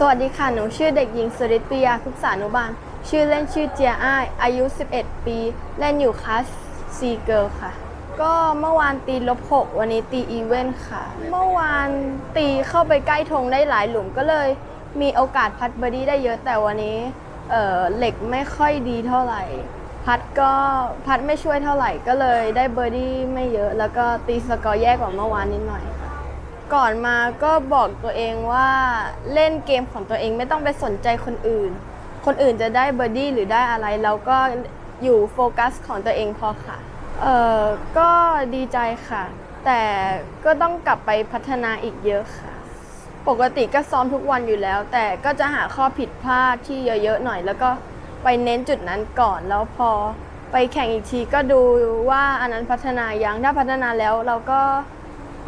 สวัสดีค่ะ หนูชื่อเด็กหญิงสุริตปิยาคุกษานุบาล ชื่อเล่นชื่อเจียอ้าย อายุ 11 ปี เล่นอยู่คลาสซีเกิลค่ะ ก็เมื่อวานตีลบ6วันนี้ตีอีเวนต์ค่ะ เมื่อวานตีเข้าไปใกล้ธงได้หลายหลุมก็เลยมีโอกาสพัดเบอร์ดี้ได้เยอะแต่วันนี้เออเหล็กไม่ค่อยดีเท่าไหร่ พัดก็พัดไม่ช่วยเท่าไหร่ก็เลยได้เบอร์ดี้ไม่เยอะ แล้วก็ตีสกอร์แย่กว่าเมื่อวานนิดหน่อยค่ะ ก่อนมาก็บอกตัวเองว่าเล่นเกมของตัวเองไม่ต้องไปสนใจคนอื่น คนอื่นจะได้เบอร์ดี้หรือได้อะไรเราก็อยู่โฟกัสของตัวเองพอค่ะ เออก็ดีใจค่ะ แต่ก็ต้องกลับไปพัฒนาอีกเยอะค่ะ ปกติก็ซ้อมทุกวันอยู่แล้ว แต่ก็จะหาข้อผิดพลาดที่เยอะๆหน่อย แล้วก็ไปเน้นจุดนั้นก่อนแล้วพอไปแข่งอีกทีก็ดูว่าอันนั้นพัฒนายังถ้าพัฒนาแล้วเราก็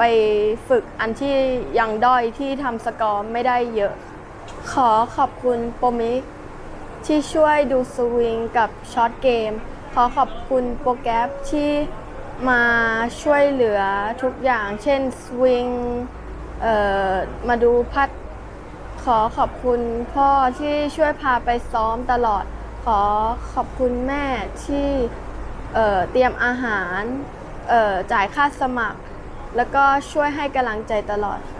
ไปฝึกอันที่ยังด้อยที่ทำสกอร์ไม่ได้เยอะ ขอขอบคุณโปรมิกที่ช่วยดูสวิงกับช็อตเกม ขอขอบคุณโปรแกรมที่มาช่วยเหลือทุกอย่าง เช่นสวิงมาดูพัด ขอขอบคุณพ่อที่ช่วยพาไปซ้อมตลอด ขอขอบคุณแม่ที่เเตรียมอาหารจ่ายค่าสมัคร แล้วก็ช่วยให้กำลังใจตลอดค่ะ